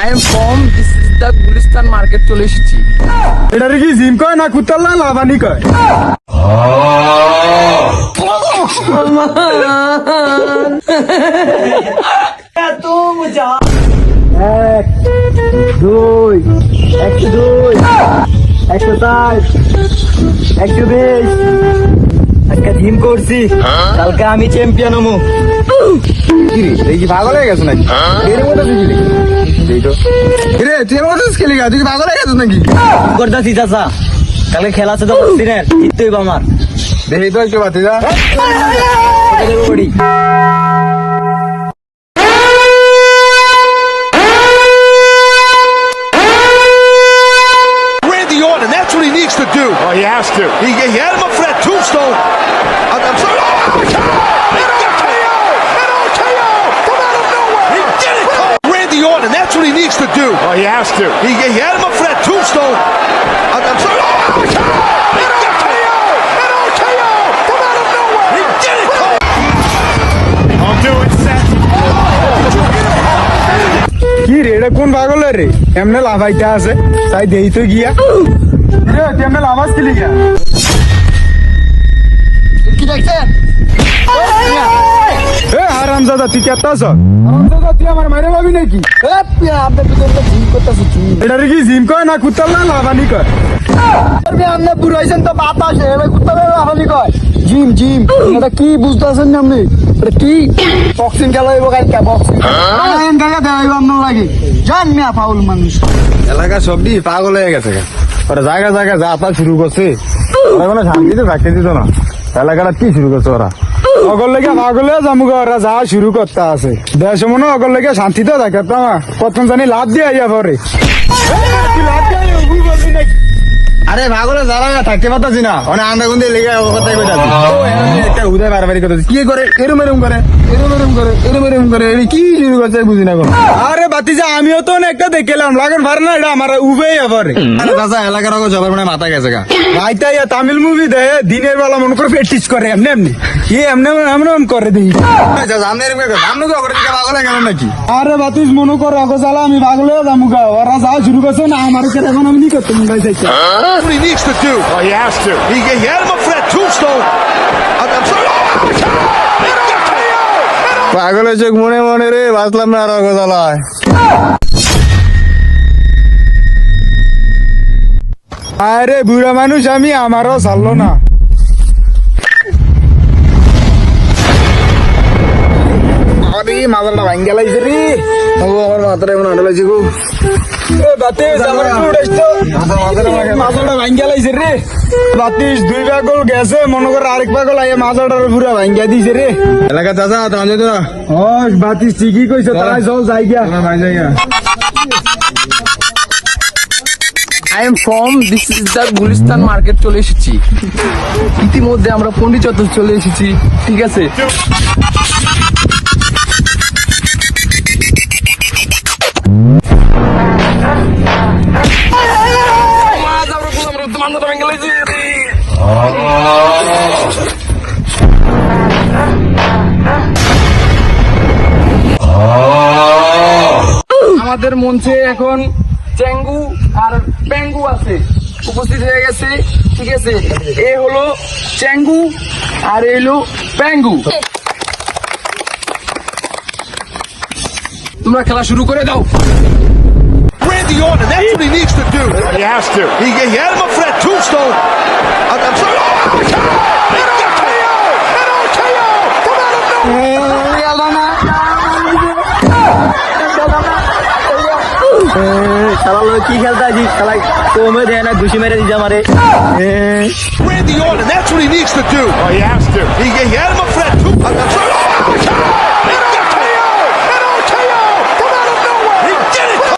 I am from this is the Gulistan market চলে এসেছি। এটা কি জিম কয় না কুত্তাল্লা লাভানি কয়? এক দুই একশো দুই একশো চার একশো বিশ। আজকে জিম করছি। কালকে আমি চ্যাম্পিয়ন হমু। কিরে এই কি পাগল হয়ে গেছো নাকি? এর মধ্যে তুই কিরে এই তো। কিরে তুই এর মধ্যে খেলি গা? তুই কি পাগল হয়ে গেছো নাকি? করতেছি চাচা। কালকে খেলা আছে তো দিনের জিততেই আমার। দেখি তো একটু বাতি যা বড়ি Randy Orton, that's what he needs to do. Oh, he has to. He, he had him up for that tombstone. Orton, that's what he needs to do. Oh, he has to. He, he had him up for that tombstone. I'm, I'm sorry. Oh, my God! An RKO! An RKO! From out of nowhere! He did it! I'll do it, Seth. কি রে এটা কোন পাগল রে এমনে লাভাইতে আছে তাই দেই তো গিয়া রে তুই এমনে লাভাস খেলি গিয়া কি দেখছেন? এ হারাম দাদা তুই কেতা আছ? হারাম দাদা তুই আমার মারে পাবি নাকি? আপনার ভিতরে জিম করতেছি কি এটা কি জিম কয় না কুত্তাল্লা লাভানি কয়? করবি আপনি বুড়ো হয়েছেন তো বাতাসে এবার কুত্তা আপনি কয়? জিম জিম এটা কি বুঝতেছেন না আপনি? এটা কি? বক্সিং খেলা হইব কালকে বক্সিং কাকা দেওয়াইব আপনার লাগে। জান মিয়া ফাউল মানুষ। এলাকা সবটি পাগল হয়ে গেছে ওরা জায়গা জায়গা যা শুরু করছে। ওরা কোনো শান্তিতে থাকতে দিত না। এলাকাটা কি শুরু করছে ওরা অগল লেগে হয়ে যামুগা ওরা যা শুরু করতে আছে দেশ মনে অগল লেগে শান্তিতে থাকে তামা কত জানি লাভ দিয়ে আইয়া পরে লাভ দিয়ে আরে পাগলে যারা থাকতে পারতাছি না। অনেক আন্দা গুন্দে লেগে কথাই কইতাছি। একটা উদয় বারবারই করতেছি কি করে? এরম এরম করে এরম এরম করে এরম এরম করে। এটি কি শুরু করছে বুঝি না কোনো। আরে বাতিজা আমিও তো একটা দেখলাম। লাগন ভার না এটা আমার উবেই আবার। আরে দাদা এলাকার আগে জবার মানে মাথা গেছে গা। ইয়া তামিল মুভি দে দিনের বেলা মনে করে প্র্যাকটিস করে এমনি এমনি। কি এমনি এমনি এমনি করে দিই সামনে এরকম করে সামনে কি অগরে দিকে পাগল গেল নাকি? আরে বাতিস মনে করে জ্বালা আমি হয়ে যাব গা। ওরা যা শুরু করছে না আমার কে এখন আমি নি করতে মন গাইছে That's what he needs to do. Oh, he has to. He, he had him up for that tombstone. I'm, I'm sorry. Oh, my God! পাগলের চোখ মনে মনে রে বাঁচলাম না আরও অগো আরে বুড়া মানুষ আমি আমারও ছাড়লো না আরে মাথাটা ভাঙ্গা লাগছে রে? ও আমার মাথাটা এমন আটা লাগছে গো। বাতিস আমার উড়াইছ তো। মাথাটা ভাঙ্গা লাগছে রে। বাতিস দুই পাগল গেছে মনে করে আরেক পাগল আইয়া মাথাটার পুরা ভাঙ্গা দিছে রে। এলাকা চাচা তো আনজে তো ও বাতিস ঠিকই কইছে তাই চল যাই গিয়া। যাই গিয়া। I am from this is the Gulistan market চলে এসেছি। ইতিমধ্যে আমরা পন্ডিত চত্বর চলে এসেছি ঠিক আছে? আমাদের মঞ্চে এখন চ্যাঙ্গু আর প্যাঙ্গু আছে উপস্থিত হয়ে গেছে ঠিক আছে এ হলো চ্যাঙ্গু আর এ হলো প্যাঙ্গু তোমরা খেলা শুরু করে দাও Randy Orton, that's what he needs to do. He has to. He, he had him up for that tombstone. খেলা লগে কি খেলতে আছি খেলাই তো মে দেয় না ঘুষি মেরে দিছে আমারে Randy Orton, that's what he needs to do. Oh, he has to. He, he had him up for that